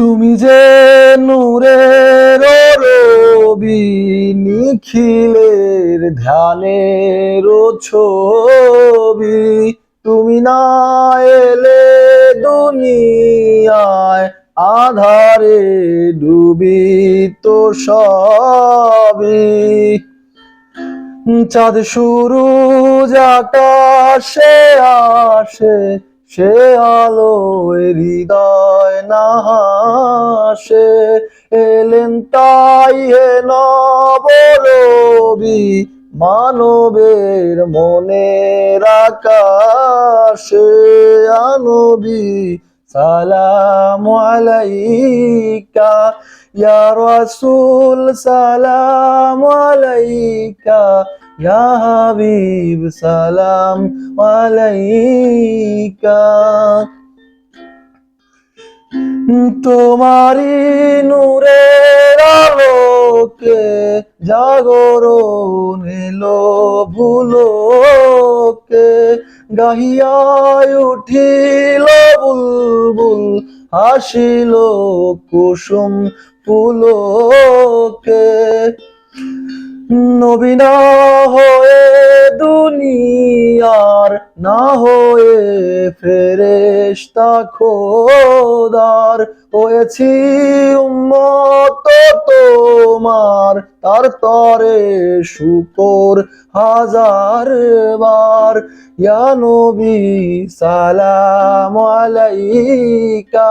তুমি যে নূরের রবি নিখিলের ধ্যানের ছবি, তুমি না এলে দুনিয়ায় আধারে ডুবি তো সবই। চাঁদ শুরু আকাশে আসে সে আলো হৃদয় না হাসে, এলেন তাই হে নবরবি মানবের মনের আকাশে। আনবি, সালাম আলাইকা, ইয়া রাসূল, সালাম আলাইকা ইয়া হাবিব সালাম আলাইকা। তোমারি নূরের আলোকে জাগরণ এলো ভুলোকে গাহিয়ায় উঠিল বুলবুল, হাসিল কুসুম ফুলকে। নবীনা হয়ে দুনিয়ার, না হয়ে ফেরেশতা খোদার। হয়েছি উম্মত তোমার, তার তরে শুকর হাজার বার। ইয়া নবী সালাম আলাইকা